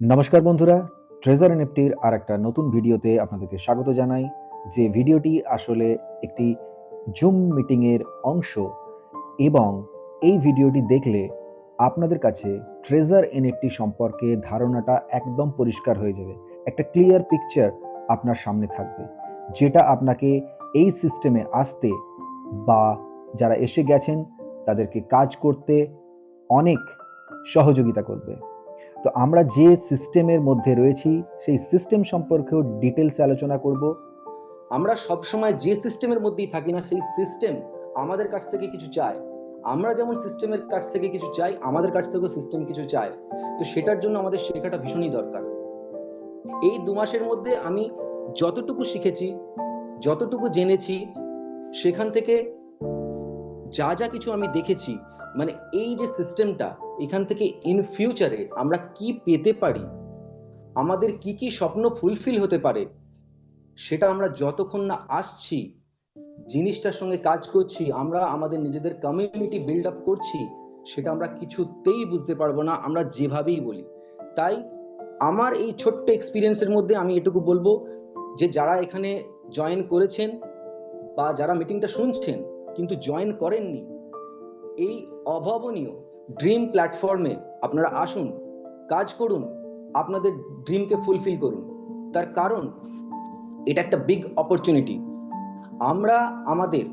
নমস্কার বন্ধুরা ট্রেজার এনএফটির আর একটা নতুন ভিডিওতে আপনাদেরকে স্বাগত জানাই। যে ভিডিওটি আসলে একটি জুম মিটিংয়ের অংশ এবং এই ভিডিওটি দেখলে আপনাদের কাছে ট্রেজার এনএফটি সম্পর্কে ধারণাটা একদম পরিষ্কার হয়ে যাবে। একটা ক্লিয়ার পিকচার আপনার সামনে থাকবে। যেটা আপনাকে এই সিস্টেমে আসতে বা যারা এসে গেছেন, তাদেরকে কাজ করতে অনেক সহযোগিতা করবে। তো আমরা যে সিস্টেমের মধ্যে রয়েছি, সেই সিস্টেম সম্পর্কেও ডিটেলস আলোচনা করব। আমরা সব সময় যে সিস্টেমের মধ্যেই থাকি না, সেই সিস্টেম আমাদের কাছ থেকে কিছু চায়। আমরা যেমন সিস্টেমের কাছ থেকে কিছু চাই, আমাদের কাছ থেকেও সিস্টেম কিছু চায়। তো সেটার জন্য আমাদের শেখাটা ভীষণই দরকার। এই দু মাসের মধ্যে আমি যতটুকু শিখেছি, যতটুকু জেনেছি, সেখান থেকে যা যা কিছু আমি দেখেছি মানে এই যে সিস্টেমটা এখান থেকে ইন ফিউচারে আমরা কি পেতে পারি? আমাদের কি কি স্বপ্ন ফুলফিল হতে পারে? সেটা আমরা যতক্ষণ না আসছি, জিনিসটার সঙ্গে কাজ করছি, আমরা আমাদের নিজেদের কমিউনিটি বিল্ড আপ করছি, সেটা আমরা কিছুতেই বুঝতে পারব না, আমরা যেভাবেই বলি। তাই আমার এই ছোট্ট এক্সপিরিয়েন্সের মধ্যে আমি এটুকু বলব যে, যারা এখানে জয়েন করেছেন বা যারা মিটিংটা শুনছেন, কিন্তু জয়েন করেননি এই অভাবনীয় ড্রিম প্ল্যাটফর্মে আপনারা আসুন, কাজ করুন, আপনাদের ড্রিমকে ফুলফিল করুন। তার কারণ, এটা একটা বিগ অপরচুনিটি আমরা, আমাদের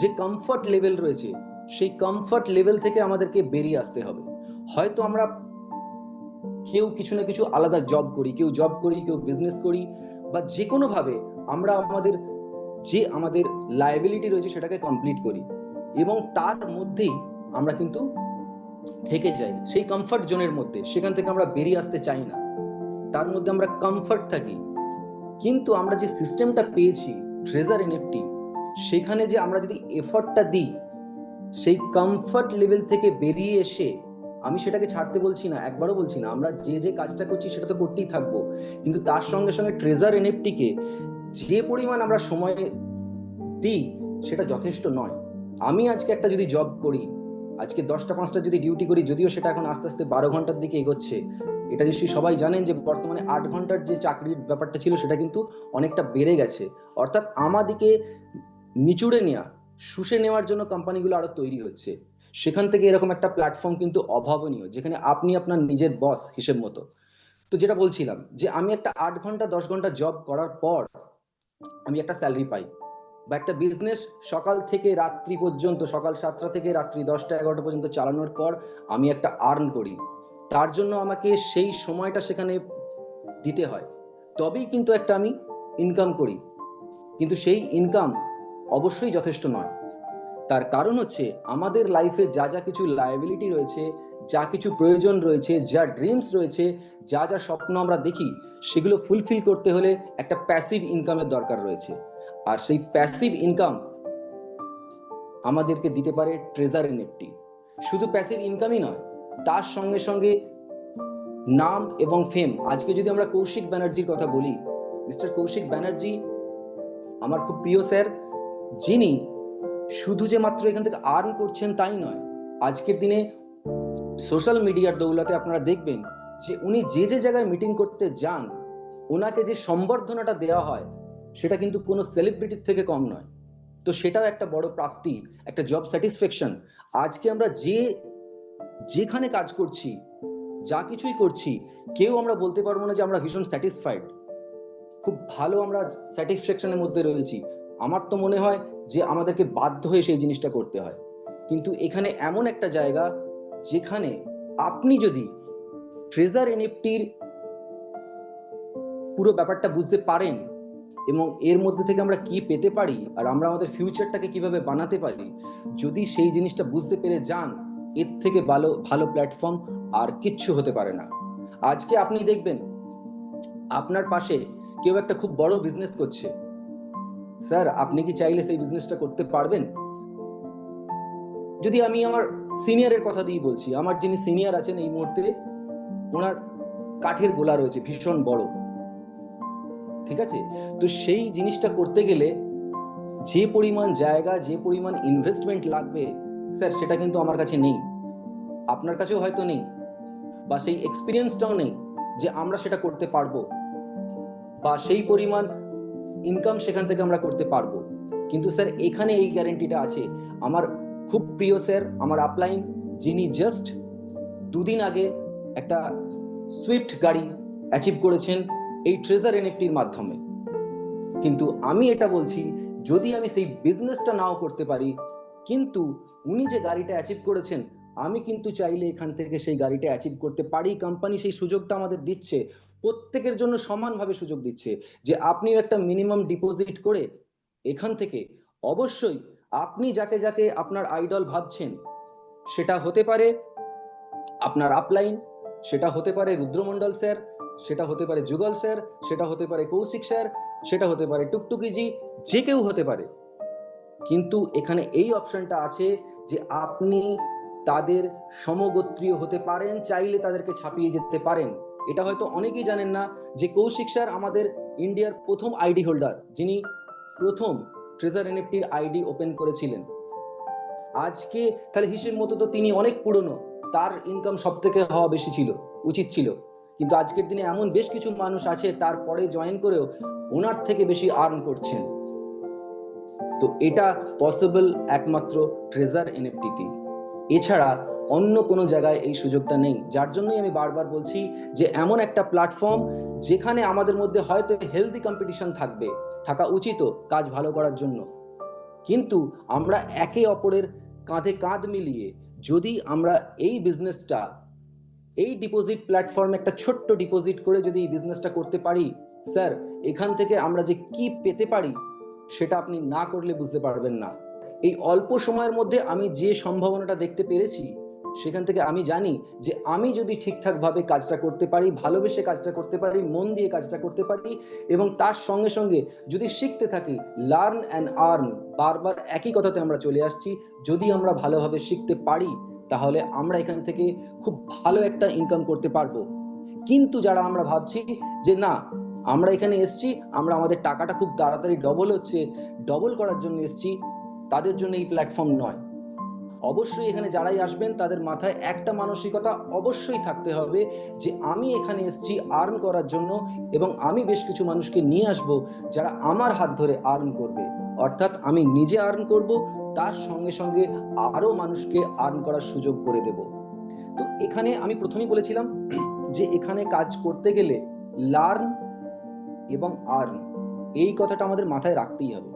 যে কমফর্ট লেভেল রয়েছে, সেই কমফর্ট লেভেল থেকে আমাদেরকে বেরিয়ে আসতে হবে। হয়তো আমরা কেউ কিছু না কিছু আলাদা জব করি, কেউ জব করি, কেউ বিজনেস করি, বা যে কোনোভাবে আমরা আমাদের, যে আমাদের লাইবিলিটি রয়েছে সেটাকে কমপ্লিট করি। এবং তার মধ্যেই আমরা কিন্তু থেকে যাই। সেই কমফর্ট জোনের মধ্যে। সেখান থেকে আমরা বেরিয়ে আসতে চাই না। তার মধ্যে আমরা কমফর্ট থাকি। কিন্তু আমরা যে সিস্টেমটা পেয়েছি ট্রেজার এনএফটি সেখানে যে আমরা যদি এফর্টটা দিই, সেই কমফর্ট লেভেল থেকে বেরিয়ে এসে আমি সেটাকে ছাড়তে বলছি না, একবারও বলছি না। আমরা যে যে কাজটা করছি, সেটা তো করতেই থাকব। কিন্তু তার সঙ্গে সঙ্গে ট্রেজার এনএফটিকে যে পরিমাণ আমরা সময় দিই, সেটা যথেষ্ট নয়। আমি আজকে একটা যদি জব করি, আজকে দশটা, পাঁচটা যদি ডিউটি করি, যদিও সেটা এখন আস্তে আস্তে বারো ঘণ্টার দিকে এগোচ্ছে, এটা নিশ্চয়ই সবাই জানেন যে বর্তমানে আট ঘণ্টার যে চাকরির ব্যাপারটা ছিল, সেটা কিন্তু অনেকটা বেড়ে গেছে। অর্থাৎ আমাদিকে নিচুড়ে নেওয়া শুষে নেওয়ার জন্য কোম্পানিগুলো আরও তৈরি হচ্ছে। সেখান থেকে এরকম একটা প্ল্যাটফর্ম কিন্তু অভাবনীয়, যেখানে আপনি আপনার নিজের বস হিসেব মতো। তো যেটা বলছিলাম, যে আমি একটা আট ঘণ্টা, দশ ঘণ্টা জব করার পর আমি একটা স্যালারি পাই। বা একটা বিজনেস সকাল থেকে রাত্রি পর্যন্ত, সকাল সাতটা থেকে রাত্রি দশটা এগারোটা পর্যন্ত চালানোর পর আমি একটা আর্ন করি। তার জন্য আমাকে সেই সময়টা সেখানে দিতে হয়। তবেই কিন্তু একটা আমি ইনকাম করি। কিন্তু সেই ইনকাম অবশ্যই যথেষ্ট নয়। তার কারণ হচ্ছে আমাদের লাইফে যা যা কিছু লায়াবিলিটি রয়েছে, যা কিছু প্রয়োজন রয়েছে, যা ড্রিমস রয়েছে, যা যা স্বপ্ন আমরা দেখি, সেগুলো ফুলফিল করতে হলে একটা প্যাসিভ ইনকামের দরকার রয়েছে। আর সেই প্যাসিভ ইনকাম আমাদেরকে দিতে পারে ট্রেজার এনএফটি শুধু প্যাসিভ ইনকামই নয়, তার সঙ্গে সঙ্গে নাম এবং ফেম আজকে যদি আমরা কৌশিক ব্যানার্জির কথা বলি মিস্টার কৌশিক ব্যানার্জি আমার খুব প্রিয় স্যার যিনি শুধু যে মাত্র এখান থেকে আর্ন করছেন তাই নয়, আজকের দিনে সোশ্যাল মিডিয়ার দৌলতে আপনারা দেখবেন যে উনি যে যে জায়গায় মিটিং করতে যান ওনাকে যে সম্বর্ধনাটা দেওয়া হয় সেটা কিন্তু কোনো সেলিব্রিটির থেকে কম নয়। তো সেটাও একটা বড় প্রাপ্তি, একটা জব স্যাটিসফ্যাকশন আজকে আমরা যে, যেখানে কাজ করছি, যা কিছুই করছি, কেউ আমরা বলতে পারব না যে আমরা ভীষণ স্যাটিসফাইড খুব ভালো আমরা স্যাটিসফ্যাকশনের মধ্যে রয়েছি। আমার তো মনে হয় যে আমাদেরকে বাধ্য হয়ে সেই জিনিসটা করতে হয়। কিন্তু এখানে এমন একটা জায়গা যেখানে আপনি যদি ট্রেজার এনএফটির পুরো ব্যাপারটা বুঝতে পারেন এবং এর মধ্যে থেকে আমরা কি পেতে পারি আর আমরা আমাদের ফিউচারটাকে কীভাবে বানাতে পারি, যদি সেই জিনিসটা বুঝতে পেরে যান, এর থেকে ভালো ভালো প্ল্যাটফর্ম আর কিচ্ছু হতে পারে না। আজকে আপনি দেখবেন, আপনার পাশে কেউ একটা খুব বড় বিজনেস করছে। স্যার, আপনি কি চাইলে সেই বিজনেসটা করতে পারবেন? যদি আমি আমার সিনিয়রের কথা দিয়ে বলছি, আমার যিনি সিনিয়র আছেন এই মুহূর্তে, ওনার কাঠের গোলা রয়েছে, ভীষণ বড়। ঠিক আছে? তো সেই জিনিসটা করতে গেলে যে পরিমাণ জায়গা, যে পরিমাণ ইনভেস্টমেন্ট লাগবে, স্যার, সেটা কিন্তু আমার কাছে নেই। আপনার কাছেও হয়তো নেই বা সেই এক্সপিরিয়েন্সটাও নেই যে আমরা সেটা করতে পারব বা সেই পরিমাণ ইনকাম সেখান থেকে আমরা করতে পারব। কিন্তু স্যার, এখানে এই গ্যারেন্টিটা আছে। আমার খুব প্রিয় স্যার, আমার আপলাইন যিনি জাস্ট দুদিন আগে একটা সুইফট গাড়ি অ্যাচিভ করেছেন। এই ট্রেজার এনএফটির মাধ্যমে। কিন্তু আমি এটা বলছি, যদি আমি সেই বিজনেসটা নাও করতে পারি, কিন্তু উনি যে গাড়িটা অ্যাচিভ করেছেন, আমি কিন্তু চাইলে এখান থেকে সেই গাড়িটা অ্যাচিভ করতে পারি কোম্পানি সেই সুযোগটা আমাদের দিচ্ছে, প্রত্যেকের জন্য সমানভাবে সুযোগ দিচ্ছে, যে আপনি একটা মিনিমাম ডিপোজিট করে এখান থেকে অবশ্যই আপনি যাকে যাকে আপনার আইডল ভাবছেন, সেটা হতে পারে আপনার আপলাইন সেটা হতে পারে রুদ্রমণ্ডল স্যার সেটা হতে পারে যুগল স্যার, সেটা হতে পারে কৌশিক স্যার, সেটা হতে পারে টুকটুকিজি যে কেউ হতে পারে। কিন্তু এখানে এই অপশনটা আছে যে আপনি তাদের সমগোত্রীয় হতে পারেন, চাইলে তাদেরকে ছাপিয়ে যেতে পারেন। এটা হয়তো অনেকেই জানেন না যে কৌশিক স্যার আমাদের ইন্ডিয়ার প্রথম আইডি হোল্ডার, যিনি প্রথম ট্রেজার এনএফটির আইডি ওপেন করেছিলেন। আজকে তাহলে হিসেব মতো তো তিনি অনেক পুরনো, তার ইনকাম সব থেকে হওয়া বেশি ছিল, উচিত ছিল। কিন্তু আজকের দিনে এমন বেশ কিছু মানুষ আছে, তারপরে জয়েন করেও ওনার থেকে বেশি আর্ন করছেন। তো এটা পসিবল একমাত্র ট্রেজার এনএফটিতে এছাড়া অন্য কোনো জায়গায় এই সুযোগটা নেই। যার জন্যই আমি বারবার বলছি যে, এমন একটা প্ল্যাটফর্ম যেখানে আমাদের মধ্যে হয়তো হেলদি কম্পিটিশন থাকবে, থাকা উচিত কাজ ভালো করার জন্য। কিন্তু আমরা একে অপরের কাঁধে কাঁধ মিলিয়ে যদি আমরা এই বিজনেসটা এই ডিপোজিট প্ল্যাটফর্মে একটা ছোট্ট ডিপোজিট করে যদি এই বিজনেসটা করতে পারি, স্যার, এখান থেকে আমরা যে কি পেতে পারি, সেটা আপনি না করলে বুঝতে পারবেন না। এই অল্প সময়ের মধ্যে আমি যে সম্ভাবনাটা দেখতে পেরেছি, সেখান থেকে আমি জানি যে আমি যদি ঠিকঠাকভাবে কাজটা করতে পারি, ভালোবেসে কাজটা করতে পারি, মন দিয়ে কাজটা করতে পারি এবং তার সঙ্গে সঙ্গে যদি শিখতে থাকি লার্ন অ্যান্ড আর্ন বারবার একই কথাতে আমরা চলে আসছি, যদি আমরা ভালোভাবে শিখতে পারি তাহলে আমরা এখান থেকে খুব ভালো একটা ইনকাম করতে পারব। কিন্তু যারা আমরা ভাবছি যে না, আমরা এখানে এসছি, আমরা আমাদের টাকাটা খুব তাড়াতাড়ি ডবল হচ্ছে ডবল করার জন্য এসছি, তাদের জন্য এই প্ল্যাটফর্ম নয়। অবশ্যই এখানে যারাই আসবেন, তাদের মাথায় একটা মানসিকতা অবশ্যই থাকতে হবে যে আমি এখানে এসেছি আর্ন করার জন্য এবং আমি বেশ কিছু মানুষকে নিয়ে আসব যারা আমার হাত ধরে আর্ন করবে। অর্থাৎ আমি নিজে আর্ন করব তার সঙ্গে সঙ্গে আরও মানুষকে আর্ন করার সুযোগ করে দেব। তো এখানে আমি প্রথমেই বলেছিলাম যে এখানে কাজ করতে গেলে লার্ন এবং আর্ন এই কথাটা আমাদের মাথায় রাখতেই হবে।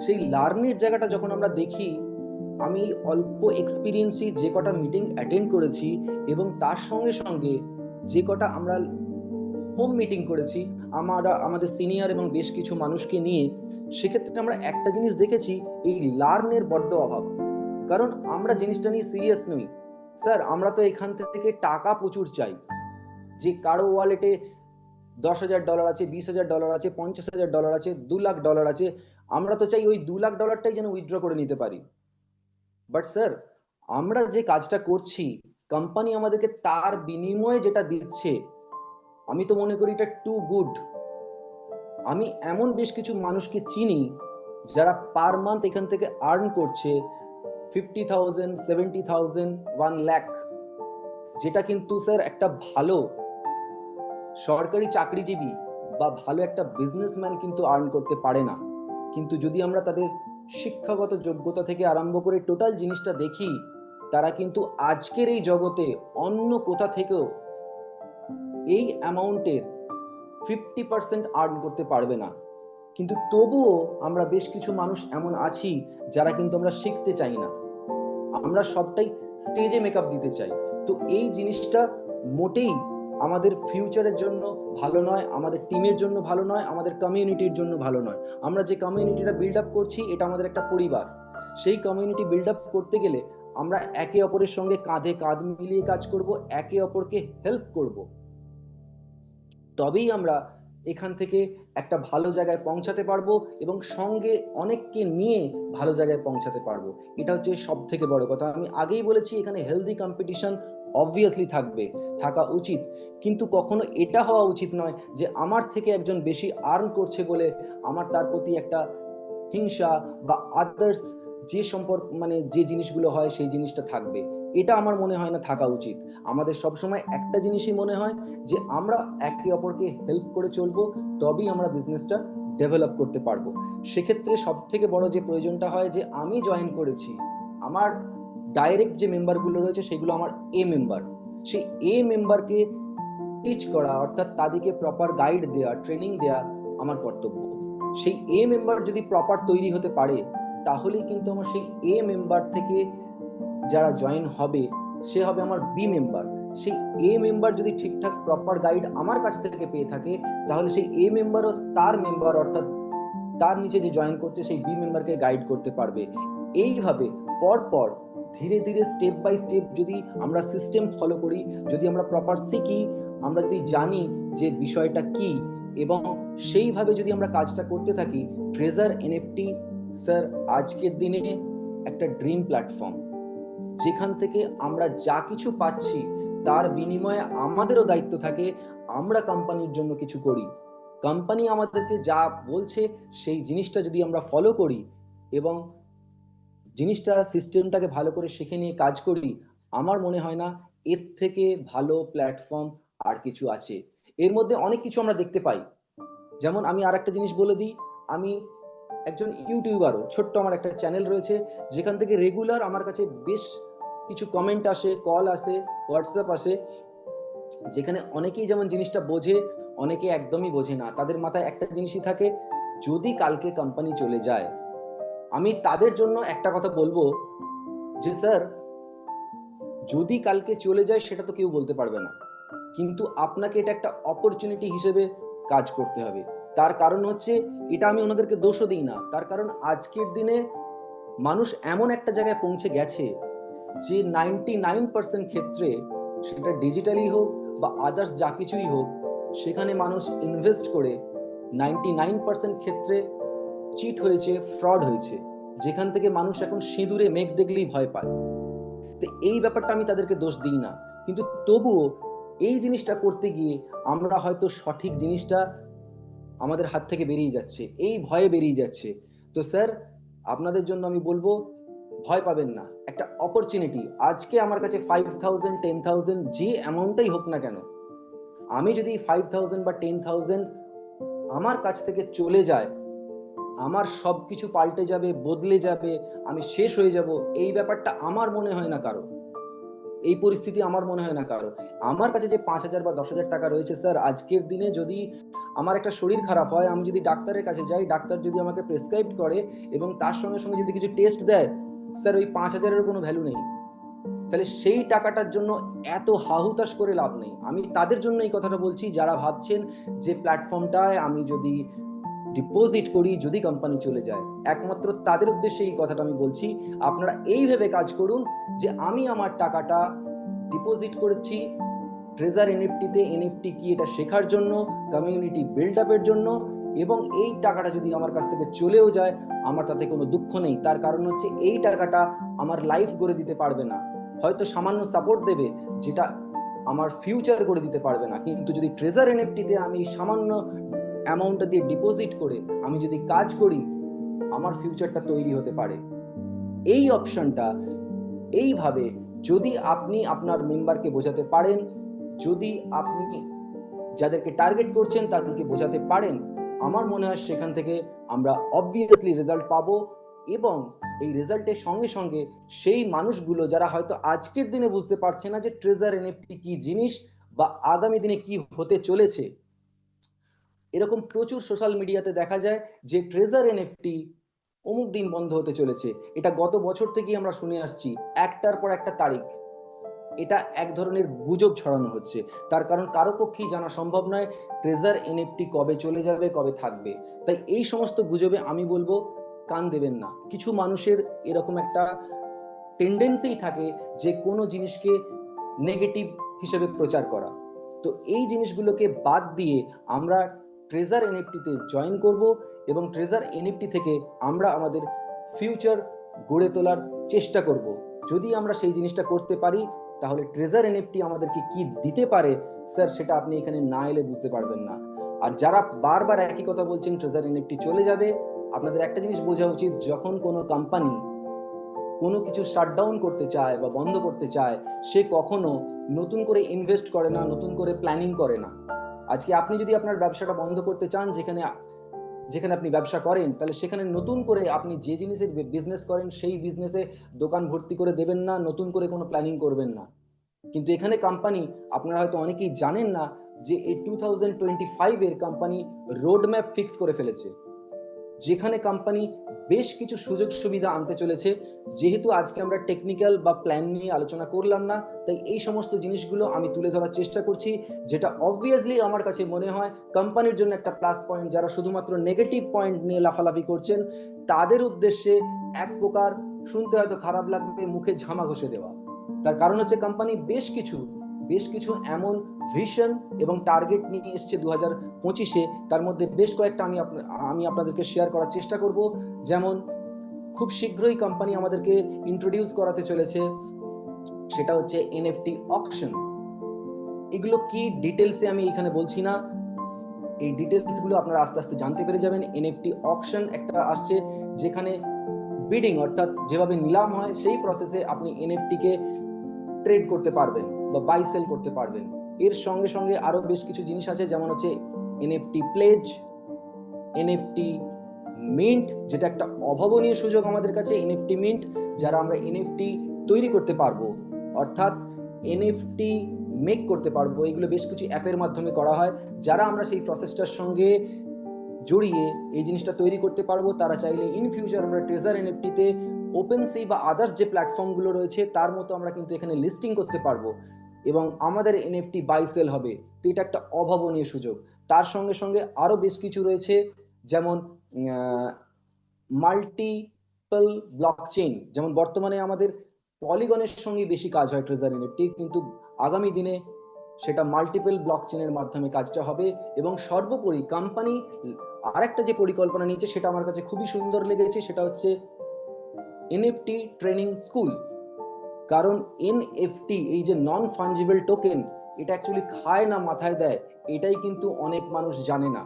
সেই লার্নের জায়গাটা যখন আমরা দেখি, আমি অল্প এক্সপিরিয়েন্সই যে কটা মিটিং অ্যাটেন্ড করেছি এবং তার সঙ্গে সঙ্গে যে কটা আমরা হোম মিটিং করেছি, আমরা, আমাদের সিনিয়র এবং বেশ কিছু মানুষকে নিয়ে সেক্ষেত্রে আমরা একটা জিনিস দেখেছি, এই লার্নের বড্ড অভাব। কারণ আমরা জিনিসটা নিয়ে সিরিয়াস নই। স্যার, আমরা তো এখান থেকে টাকা প্রচুর চাই। যে কারও ওয়ালেটে দশ হাজার ডলার আছে, বিশ হাজার ডলার আছে, পঞ্চাশ হাজার ডলার আছে, দু লাখ ডলার আছে, আমরা তো চাই ওই দু লাখ ডলারটাই যেন উইথড্র করে নিতে পারি। বাট স্যার আমরা যে কাজটা করছি কোম্পানি আমাদেরকে তার বিনিময়ে যেটা দিচ্ছে, আমি তো মনে করি এটা টু গুড আমি এমন বেশ কিছু মানুষকে চিনি যারা পার মান্থ এখান থেকে আর্ন করছে fifty thousand, seventy thousand, one lakh. যেটা কিন্তু, স্যার, একটা ভালো সরকারি চাকরিজীবী বা ভালো একটা বিজনেসম্যান কিন্তু আর্ন করতে পারে না। কিন্তু যদি আমরা তাদের শিক্ষাগত যোগ্যতা থেকে আরম্ভ করে টোটাল জিনিসটা দেখি, তারা কিন্তু আজকের এই জগতে অন্য কোথা থেকেও এই অ্যামাউন্টের ফিফটি পার্সেন্ট আর্ন করতে পারবে না। কিন্তু তবুও আমরা বেশ কিছু মানুষ এমন আছি যারা কিন্তু আমরা শিখতে চাই না। আমরা সবটাই স্টেজে মেকআপ দিতে চাই। তো এই জিনিসটা মোটেই আমাদের ফিউচারের জন্য ভালো নয়, আমাদের টিমের জন্য ভালো নয়, আমাদের কমিউনিটির জন্য ভালো নয়। আমরা যে কমিউনিটিটা বিল্ড আপ করছি, এটা আমাদের একটা পরিবার। সেই কমিউনিটি বিল্ড আপ করতে গেলে আমরা একে অপরের সঙ্গে কাঁধে কাঁধ মিলিয়ে কাজ করব, একে অপরকে হেল্প করব। তবেই আমরা এখান থেকে একটা ভালো জায়গায় পৌঁছাতে পারব এবং সঙ্গে অনেককে নিয়ে ভালো জায়গায় পৌঁছাতে পারব। এটা হচ্ছে সব থেকে বড় কথা। আমি আগেই বলেছি, এখানে হেলদি কম্পিটিশন অবভিয়াসলি থাকবে, থাকা উচিত। কিন্তু কখনো এটা হওয়া উচিত নয় যে আমার থেকে একজন বেশি আর্ন করছে বলে আমার তার প্রতি একটা হিংসা বা আদার্স যে সম্পর্ক মানে যে জিনিসগুলো হয় সেই জিনিসটা থাকবে। এটা আমার মনে হয় না থাকা উচিত। আমাদের সবসময় একটা জিনিসই মনে হয় যে আমরা একে অপরকে হেল্প করে চলবো, তবেই আমরা বিজনেসটা ডেভেলপ করতে পারব। সেক্ষেত্রে সব থেকে বড় যে প্রয়োজনটা হয় যে আমি জয়েন করেছি, আমার ডাইরেক্ট যে মেম্বারগুলো রয়েছে সেগুলো আমার এ মেম্বার সেই এ মেম্বারকে টিচ করা, অর্থাৎ তাদেরকে প্রপার গাইড দেওয়া ট্রেনিং দেওয়া আমার কর্তব্য। সেই এ মেম্বার যদি প্রপার তৈরি হতে পারে, তাহলেই কিন্তু আমার সেই এ মেম্বার থেকে যারা জয়েন হবে, সে হবে আমার বি মেম্বার সেই এ মেম্বার যদি ঠিকঠাক প্রপার গাইড আমার কাছ থেকে পেয়ে থাকে, তাহলে সেই এ মেম্বারও তার মেম্বার অর্থাৎ তার নিচে যে জয়েন করছে, সেই বি মেম্বারকে গাইড করতে পারবে। এইভাবে পর পর ধীরে ধীরে স্টেপ বাই স্টেপ যদি আমরা সিস্টেম ফলো করি, যদি আমরা প্রপার শিখি, আমরা যদি জানি যে বিষয়টা কি এবং সেইভাবে যদি আমরা কাজটা করতে থাকি ট্রেজার এনএফটি স্যার আজকের দিনে একটা ড্রিম প্ল্যাটফর্ম যেখান থেকে আমরা যা কিছু পাচ্ছি, তার বিনিময়ে আমাদেরও দায়িত্ব থাকে, আমরা কোম্পানির জন্য কিছু করি। কোম্পানি আমাদেরকে যা বলছে, সেই জিনিসটা যদি আমরা ফলো করি এবং জিনিসটা সিস্টেমটাকে ভালো করে শিখে নিয়ে কাজ করি, আমার মনে হয় না এর থেকে ভালো প্ল্যাটফর্ম আর কিছু আছে। এর মধ্যে অনেক কিছু আমরা দেখতে পাই। যেমন আমি আর একটা জিনিস বলে দিই, আমি একজন ইউটিউবারও ছোট্ট আমার একটা চ্যানেল রয়েছে, যেখান থেকে রেগুলার আমার কাছে বেশ কিছু কমেন্ট আসে কল আসে হোয়াটসঅ্যাপ আসে, যেখানে অনেকেই যেমন জিনিসটা বোঝে, অনেকে একদমই বোঝে না। তাদের মাথায় একটা জিনিসই থাকে, যদি কালকে কোম্পানি চলে যায়, আমি তাদের জন্য একটা কথা বলব যে স্যার যদি কালকে চলে যায়, সেটা তো কেউ বলতে পারবে না। কিন্তু আপনাকে এটা একটা অপরচুনিটি হিসেবে কাজ করতে হবে। তার কারণ হচ্ছে, এটা আমি ওনাদেরকে দোষও দিই না। তার কারণ আজকের দিনে মানুষ এমন একটা জায়গায় পৌঁছে গেছে যে নাইনটি নাইন পার্সেন্ট ক্ষেত্রে সেটা ডিজিটালি হোক বা আদার্স যা কিছুই হোক, সেখানে মানুষ ইনভেস্ট করে নাইনটি নাইন পার্সেন্ট ক্ষেত্রে চিট হয়েছে ফ্রড হয়েছে। যেখান থেকে মানুষ এখন সিঁদুরে মেঘ দেখলেই ভয় পায়। তো এই ব্যাপারটা আমি তাদেরকে দোষ দিই না। কিন্তু তবুও এই জিনিসটা করতে গিয়ে আমরা হয়তো সঠিক জিনিসটা আমাদের হাত থেকে বেরিয়ে যাচ্ছে, এই ভয়ে বেরিয়ে যাচ্ছে। তো স্যার, আপনাদের জন্য আমি বলব ভয় পাবেন না। একটা অপরচুনিটি আজকে আমার কাছে ফাইভ থাউজেন্ড টেন থাউজেন্ড যে অ্যামাউন্টটাই হোক না কেন, আমি যদি ফাইভ থাউজেন্ড বা টেন থাউজেন্ড আমার কাছ থেকে চলে যায়, আমার সব কিছু পাল্টে যাবে, বদলে যাবে, আমি শেষ হয়ে যাব, এই ব্যাপারটা আমার মনে হয় না কারও। এই পরিস্থিতি আমার মনে হয় না কারও। আমার কাছে যে পাঁচ হাজার বা দশ হাজার টাকা রয়েছে, স্যার, আজকের দিনে যদি আমার একটা শরীর খারাপ হয়, আমি যদি ডাক্তারের কাছে যাই, ডাক্তার যদি আমাকে প্রেসক্রাইব করে এবং তার সঙ্গে সঙ্গে যদি কিছু টেস্ট দেয় স্যার, ওই পাঁচ হাজারের কোনো ভ্যালু নেই। তাহলে সেই টাকাটার জন্য এত হাহুতাশ করে লাভ নেই। আমি তাদের জন্য এই কথাটা বলছি, যারা ভাবছেন যে প্ল্যাটফর্মটায় আমি যদি ডিপোজিট করি, যদি কোম্পানি চলে যায়, একমাত্র তাদের উদ্দেশ্যে এই কথাটা আমি বলছি, আপনারা এই ভেবে কাজ করুন যে আমি আমার টাকাটা ডিপোজিট করেছি ট্রেজার এনএফটিতে এনএফটি কি এটা শেখার জন্য কমিউনিটি বিল্ড আপের জন্য এবং এই টাকাটা যদি আমার কাছ থেকে চলেও যায়, আমার তাতে কোনো দুঃখ নেই। তার কারণ হচ্ছে এই টাকাটা আমার লাইফ গড়ে দিতে পারবে না। হয়তো সামান্য সাপোর্ট দেবে, যেটা আমার ফিউচার করে দিতে পারবে না। কিন্তু যদি ট্রেজার এনএফটিতে আমি সামান্য অ্যামাউন্টটা দিয়ে ডিপোজিট করে, আমি যদি কাজ করি, আমার ফিউচারটা তৈরি হতে পারে। এই অপশনটা এইভাবে যদি আপনি আপনার মেম্বারকে বোঝাতে পারেন, যদি আপনি যাদেরকে টার্গেট করছেন তাদেরকে বোঝাতে পারেন আমার মনে হয় সেখান থেকে আমরা অবভিয়াসলি রেজাল্ট পাবো এবং এই রেজাল্টের সঙ্গে সঙ্গে সেই মানুষগুলো যারা হয়তো আজকের দিনে বুঝতে পারছে না যে ট্রেজার এনএফটি কি জিনিস বা আগামী দিনে কি হতে চলেছে, এরকম প্রচুর সোশ্যাল মিডিয়াতে দেখা যায় যে ট্রেজার এনএফটি অমুক দিন বন্ধ হতে চলেছে। এটা গত বছর থেকেই আমরা শুনে আসছি, একটার পর একটা তারিখ। এটা এক ধরনের গুজব ছড়ানো হচ্ছে। তার কারণ কারও পক্ষেই জানা সম্ভব নয় ট্রেজার এনএফটি কবে চলে যাবে, কবে থাকবে। তাই এই সমস্ত গুজবে আমি বলব কান দেবেন না। কিছু মানুষের এরকম একটা টেন্ডেন্সিই থাকে যে কোনো জিনিসকে নেগেটিভ হিসেবে প্রচার করা। তো এই জিনিসগুলোকে বাদ দিয়ে আমরা ট্রেজার এনএফটিতে জয়েন করব এবং ট্রেজার এনএফটি থেকে আমরা আমাদের ফিউচার গড়ে তোলার চেষ্টা করব। যদি আমরা সেই জিনিসটা করতে পারি তাহলে ট্রেজার এনএফটি আমাদেরকে কি দিতে পারে? স্যার সেটা আপনি এখানে না এলে বুঝতে পারবেন না। আর যারা বারবার একই কথা বলছেন ট্রেজার এনএফটি চলে যাবে, আপনাদের একটা জিনিস বোঝা উচিত, যখন কোনো কোম্পানি কোনো কিছু শাটডাউন করতে চায় বা বন্ধ করতে চায়, সে কখনো নতুন করে ইনভেস্ট করে না, নতুন করে প্ল্যানিং করে না। আজকে আপনি যদি আপনার ব্যবসাটা বন্ধ করতে চান, যেখানে যেখানে আপনি ব্যবসা করেন, তাহলে সেখানে নতুন করে আপনি যে জিনিসের বিজনেস করেন, সেই বিজনেসে দোকান ভর্তি করে দেবেন না, নতুন করে কোনো প্ল্যানিং করবেন না। কিন্তু এখানে কোম্পানি আপনারা হয়তো অনেকেই জানেন না যে এই টু থাউজেন্ড টোয়েন্টি ফাইভের কোম্পানি রোড ম্যাপ ফিক্স করে ফেলেছে। যেখানে কোম্পানি বেশ কিছু সুযোগ সুবিধা আনতে চলেছে। যেহেতু আজকে আমরা টেকনিক্যাল বা প্ল্যান নিয়ে আলোচনা করলাম না, তাই এই সমস্ত জিনিসগুলো আমি তুলে ধরার চেষ্টা করছি, যেটা অবভিয়াসলি আমার কাছে মনে হয় কোম্পানির জন্য একটা প্লাস পয়েন্ট যারা শুধুমাত্র নেগেটিভ পয়েন্ট নিয়ে লাফালাফি করছেন, তাদের উদ্দেশ্যে এক প্রকার শুনতে হয়তো খারাপ লাগবে, মুখে ঝামা ঘষে দেওয়া। তার কারণ হচ্ছে কোম্পানি বেশ কিছু বেশ কিছু এমন ভিশন এবং টার্গেট নিয়ে এসছে দু হাজার পঁচিশে। তার মধ্যে বেশ কয়েকটা আমি আমি আপনাদেরকে শেয়ার করার চেষ্টা করব। যেমন, খুব শীঘ্রই কোম্পানি আমাদেরকে ইন্ট্রোডিউস করাতে চলেছে। সেটা হচ্ছে এনএফটি অকশন এগুলো কি ডিটেলসে আমি এখানে বলছি না। এই ডিটেলসগুলো আপনারা আস্তে আস্তে জানতে পেরে যাবেন। এনএফটি অকশন একটা আসছে যেখানে বিডিং অর্থাৎ যেভাবে নিলাম হয়, সেই প্রসেসে আপনি এনএফটি কে ট্রেড করতে পারবেন বা বাই সেল করতে পারবেন। এর সঙ্গে সঙ্গে আরও বেশ কিছু জিনিস আছে, যেমন হচ্ছে এনএফটি প্লেজ এনএফটি মিন্ট যেটা একটা অভাবনীয় সুযোগ আমাদের কাছে এনএফটি মিন্ট যারা আমরা এনএফটি তৈরি করতে পারব। অর্থাৎ এনএফটি মেক করতে পারব। এগুলো বেশ কিছু অ্যাপের মাধ্যমে করা হয়। যারা আমরা সেই প্রসেসটার সঙ্গে জড়িয়ে এই জিনিসটা তৈরি করতে পারব, তারা চাইলে ইন ফিউচার আমরা ট্রেজার এনএফটিতে ওপেন সি বা আদার্স যে প্ল্যাটফর্মগুলো রয়েছে, তার মতো আমরা কিন্তু এখানে লিস্টিং করতে পারব। এবং আমাদের এনএফটি বাই সেল হবে। তো এটা একটা অভাবনীয় সুযোগ। তার সঙ্গে সঙ্গে আরও বেশ কিছু রয়েছে, যেমন মাল্টিপল ব্লকচেইন যেমন বর্তমানে আমাদের পলিগনের সঙ্গে বেশি কাজ হয় ট্রেজার এনএফটি কিন্তু আগামী দিনে সেটা মাল্টিপল ব্লকচেনের মাধ্যমে কাজটা হবে এবং সর্বোপরি কোম্পানি আরেকটা যে পরিকল্পনা নিয়েছে, সেটা আমার কাছে খুবই সুন্দর লেগেছে, সেটা হচ্ছে এনএফটি ট্রেনিং স্কুল কারণ এনএফটি এই যে নন ফাঞ্জিবল টোকেন এটা অ্যাকচুয়ালি খায় না, মাথায় দেয়। এটাই কিন্তু অনেক মানুষ জানে না।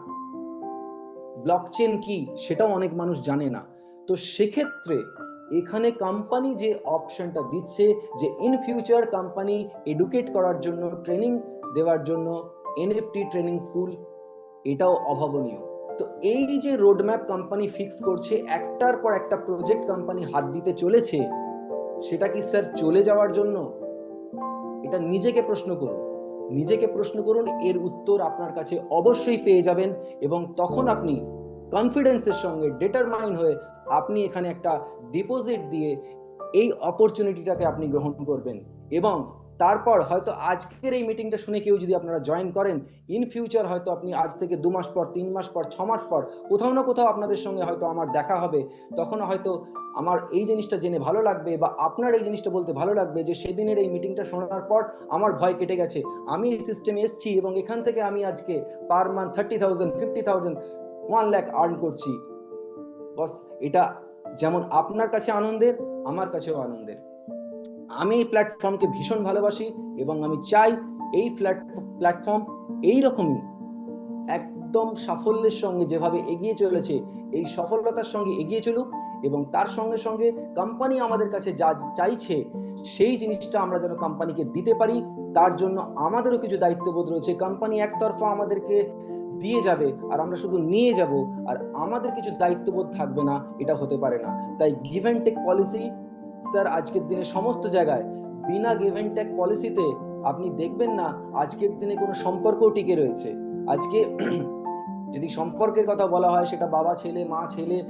ব্লকচেন কি, সেটাও অনেক মানুষ জানে না। তো সেক্ষেত্রে এখানে কোম্পানি যে অপশনটা দিচ্ছে, যে ইন ফিউচার কোম্পানি এডুকেট করার জন্য ট্রেনিং দেওয়ার জন্য এনএফটি ট্রেনিং স্কুল এটাও অভাবনীয়। তো এই যে রোডম্যাপ কোম্পানি ফিক্স করছে, একটার পর একটা প্রজেক্ট কোম্পানি হাত দিতে চলেছে সেটা কি স্যার চলে যাওয়ার জন্য? এটা নিজেকে প্রশ্ন করুন। নিজেকে প্রশ্ন করুন, এর উত্তর আপনার কাছে অবশ্যই পেয়ে যাবেন এবং তখন আপনি কনফিডেন্সের সঙ্গে ডেটারমাইন হয়ে আপনি এখানে একটা ডিপোজিট দিয়ে এই অপরচুনিটিটাকে আপনি গ্রহণ করবেন এবং তারপর হয়তো আজকের এই মিটিংটা শুনে কেউ যদি আপনারা জয়েন করেন ইন ফিউচার হয়তো আপনি আজ থেকে দু মাস পর, তিন মাস পর, ছ মাস পর, কোথাও না কোথাও আপনাদের সঙ্গে হয়তো আমার দেখা হবে। তখন হয়তো আমার এই জিনিসটা জেনে ভালো লাগবে বা আপনার এই জিনিসটা বলতে ভালো লাগবে যে সেদিনের এই মিটিংটা শোনার পর আমার ভয় কেটে গেছে। আমি এই সিস্টেমে এসেছি এবং এখান থেকে আমি আজকে per month thirty thousand fifty thousand one lakh earn করছি। বস, এটা যেমন আপনার কাছে আনন্দের, আমার কাছেও আনন্দের। আমি এই প্ল্যাটফর্মকে ভীষণ ভালোবাসি এবং আমি চাই এই প্ল্যাটফর্ম এই রকমই একদম সাফল্যের সঙ্গে যেভাবে এগিয়ে চলেছে, এই সফলতার সঙ্গে এগিয়ে চলুক এবং তার সঙ্গে সঙ্গে কোম্পানি আমাদের কাছে যা চাইছে, সেই জিনিসটা আমরা যেন কোম্পানিকে দিতে পারি, তার জন্য আমাদেরও কিছু দায়িত্ববোধ রয়েছে। কোম্পানি একতরফা আমাদেরকে দিয়ে যাবে আর আমরা শুধু নিয়ে যাব, আর আমাদের কিছু দায়িত্ববোধ থাকবে না, এটা হতে পারে না। তাই give and take policy sir, আজকের দিনে সমস্ত জায়গায় বিনা গিভ অ্যান্ড টেক পলিসিতে আপনি দেখবেন না আজকের দিনে কোনো সম্পর্কও টিকে রয়েছে। আজকে যদি সম্পর্কের কথা বলা হয়, সেটা বাবা, ছেলে, মা, ছেলে,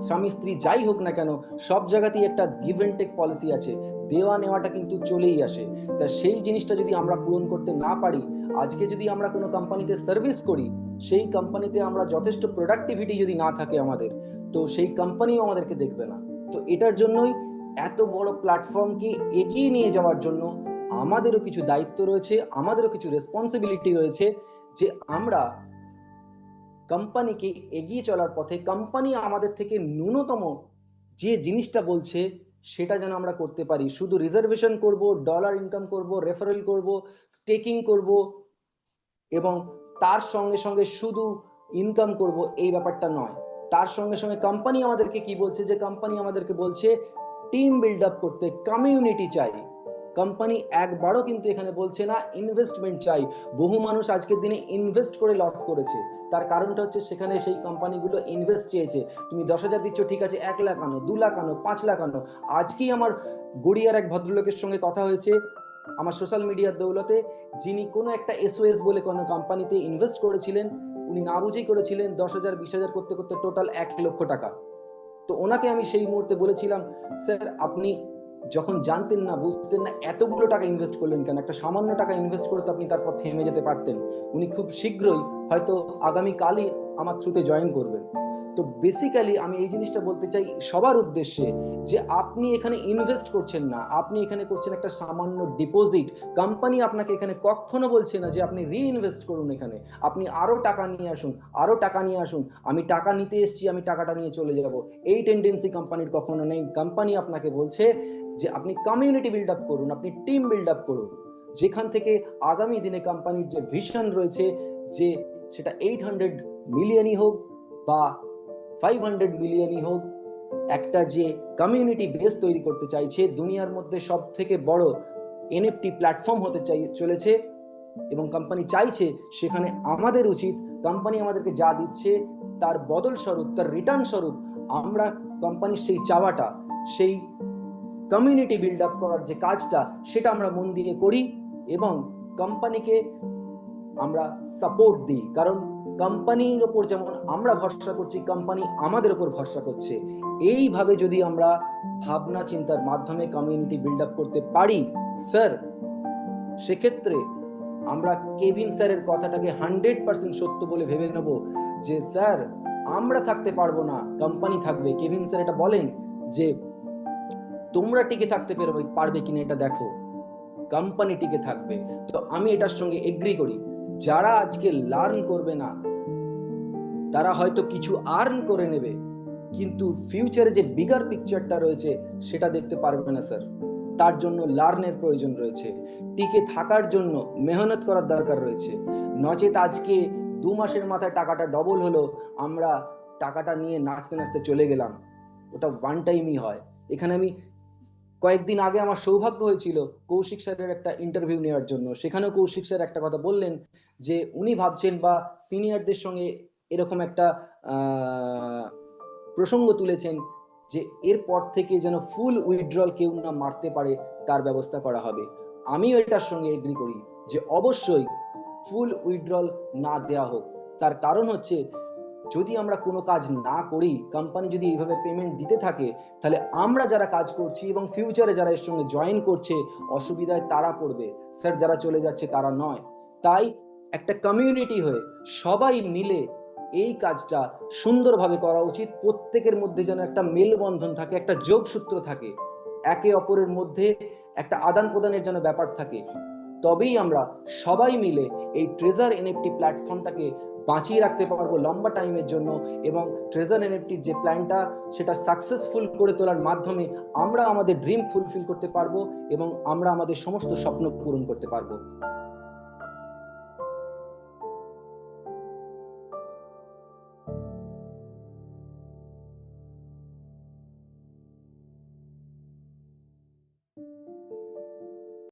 স্বামী, স্ত্রী, যাই হোক না কেন, সব জায়গাতেই একটা গিভ অ্যান্ড টেক পলিসি আছে। দেওয়া নেওয়াটা কিন্তু চলেই আসে। তা সেই জিনিসটা যদি আমরা পূরণ করতে না পারি, আজকে যদি আমরা কোনো কোম্পানিতে সার্ভিস করি, সেই কোম্পানিতে আমরা যথেষ্ট প্রোডাক্টিভিটি যদি না থাকে আমাদের, তো সেই কোম্পানিও আমাদেরকে দেখবে না। তো এটার জন্যই এত বড় প্ল্যাটফর্মকে এগিয়ে নিয়ে যাওয়ার জন্য আমাদেরও কিছু দায়িত্ব রয়েছে, আমাদেরও কিছু রেসপন্সিবিলিটি রয়েছে যে আমরা কোম্পানিকে এগিয়ে চলার পথে কোম্পানি আমাদের থেকে ন্যূনতম যে জিনিসটা বলছে সেটা যেন আমরা করতে পারি। শুধু রিজার্ভেশন করব ডলার ইনকাম করব রেফারেল করব স্টেকিং করব এবং তার সঙ্গে সঙ্গে শুধু ইনকাম করব, এই ব্যাপারটা নয়। তার সঙ্গে সঙ্গে কোম্পানি আমাদেরকে কি বলছে? যে কোম্পানি আমাদেরকে বলছে টিম বিল্ড আপ করতে কমিউনিটি চাই। কোম্পানি একবারও কিন্তু এখানে বলছে না ইনভেস্টমেন্ট চাই। বহু মানুষ আজকের দিনে ইনভেস্ট করে লস করেছে। তার কারণটা হচ্ছে সেখানে সেই কোম্পানিগুলো ইনভেস্ট চেয়েছে। তুমি দশ হাজার দিচ্ছ, ঠিক আছে, এক লাখ আনো, দু লাখ আনো, পাঁচ লাখ আনো। আজকেই আমার গড়িয়ার এক ভদ্রলোকের সঙ্গে কথা হয়েছে আমার সোশ্যাল মিডিয়ার দৌলতে, যিনি কোনো একটা এসওএস বলে কোনো কোম্পানিতে ইনভেস্ট করেছিলেন, উনি না বুঝেই করেছিলেন দশ হাজার, বিশ হাজার করতে করতে টোটাল এক লক্ষ টাকা। তো ওনাকে আমি সেই মুহূর্তে বলেছিলাম, স্যার, আপনি যখন জানতেন না, বুঝতেন না, এতগুলো টাকা ইনভেস্ট করলেন কেন? একটা সামান্য টাকা ইনভেস্ট করে তো আপনি তারপর থেমে যেতে পারতেন। উনি খুব শীঘ্রই হয়তো আগামীকালই আমার থ্রুতে জয়েন করবেন। তো বেসিক্যালি আমি এই জিনিসটা বলতে চাই সবার উদ্দেশ্যে যে আপনি এখানে ইনভেস্ট করছেন না, আপনি এখানে করছেন একটা সামান্য ডিপোজিট কোম্পানি আপনাকে এখানে কখনো বলছে না যে আপনি রিইনভেস্ট করুন এখানে। আপনি আরও টাকা নিয়ে আসুন আরও টাকা নিয়ে আসুন। আমি টাকা নিতে এসেছি, আমি টাকাটা নিয়ে চলে যাব। এই টেন্ডেন্সি কোম্পানির কখনো নেই। কোম্পানি আপনাকে বলছে যে আপনি কমিউনিটি বিল্ড আপ করুন, আপনি টিম বিল্ড আপ করুন। যেখান থেকে আগামী দিনে কোম্পানির যে ভিশন রয়েছে যে সেটা এইট হান্ড্রেড মিলিয়নই হোক বা ফাইভ হান্ড্রেড মিলিয়নই হোক, একটা যে কমিউনিটি বেস তৈরি করতে চাইছে, দুনিয়ার মধ্যে সব থেকে বড় এনএফটি প্ল্যাটফর্ম হতে চাই, চলেছে এবং কোম্পানি চাইছে, সেখানে আমাদের উচিত কোম্পানি আমাদেরকে যা দিচ্ছে, তার বদল স্বরূপ, তার রিটার্ন স্বরূপ, আমরা কোম্পানির সেই চাওয়াটা, সেই কমিউনিটি বিল্ড আপ করার যে কাজটা, সেটা আমরা মন দিয়ে করি এবং কোম্পানিকে আমরা সাপোর্ট দিই। কারণ কোম্পানির ওপর যেমন আমরা ভরসা করছি কোম্পানি আমাদের ওপর ভরসা করছে, এইভাবে যদি আমরা ভাবনা চিন্তার মাধ্যমে কমিউনিটি বিল্ড আপ করতে পারি স্যার সেক্ষেত্রে আমরা কেভিন স্যারের কথাটাকে হান্ড্রেড পার্সেন্ট সত্য বলে ভেবে নেব যে স্যার আমরা থাকতে পারব না কোম্পানি থাকবে। কেভিন স্যার এটা বলেন যে, তোমরা টিকে থাকতে পারবে পারবে কিনা এটা দেখো। কোম্পানি টিকে থাকবে। তো আমি এটার সঙ্গে এগ্রি করি। যারা আজকে লার্ন করবে না, তারা হয়তো কিছু আর্ন করে নেবে, কিন্তু ফিউচারে যে বিগার পিকচারটা রয়েছে, সেটা দেখতে পারবে না স্যার তার জন্য লার্নের প্রয়োজন রয়েছে। টিকে থাকার জন্য মেহনত করার দরকার রয়েছে। নচেত আজকে দু মাসের মাথায় টাকাটা ডবল হলো, আমরা টাকাটা নিয়ে নাচতে নাচতে চলে গেলাম। ওটা ওয়ান টাইমই হয়। এখানে আমি কয়েকদিন আগে আমার সৌভাগ্য হয়েছিল কৌশিক স্যারের একটা ইন্টারভিউ নেওয়ার জন্য। সেখানেও কৌশিক স্যার একটা কথা বললেন যে, উনি ভাবছেন বা সিনিয়রদের সঙ্গে এরকম একটা প্রসঙ্গ তুলেছেন যে, এরপর থেকে যেন ফুল উইথড্রল কেউ না মারতে পারে, তার ব্যবস্থা করা হবে। আমিও এটার সঙ্গে এগ্রি করি যে, অবশ্যই ফুল উইথড্রল না দেওয়া হোক। তার কারণ হচ্ছে যদি আমরা কোনো কাজ না করি কোম্পানি যদি এইভাবে পেমেন্ট দিতে থাকে, তাহলে আমরা যারা কাজ করছি এবং ফিউচারে যারা এর সঙ্গে জয়েন করছে, অসুবিধায় তারা পড়বে। স্যার যারা চলে যাচ্ছে তারা নয়। তাই একটা কমিউনিটি হয়ে সবাই মিলে এই কাজটা সুন্দরভাবে করা উচিত। প্রত্যেকের মধ্যে যেন একটা মেলবন্ধন থাকে, একটা যোগসূত্র থাকে। একে অপরের মধ্যে একটা আদান প্রদানের যেন ব্যাপার থাকে। তবেই আমরা সবাই মিলে এই ট্রেজার এনএফটি প্ল্যাটফর্মটাকে বাঁচিয়ে রাখতে পারব লম্বা টাইমের জন্য এবং ট্রেজার এনএফটির যে প্ল্যানটা, সেটা সাকসেসফুল করে তোলার মাধ্যমে আমরা আমাদের ড্রিম ফুলফিল করতে পারব এবং আমরা আমাদের সমস্ত স্বপ্ন পূরণ করতে পারব।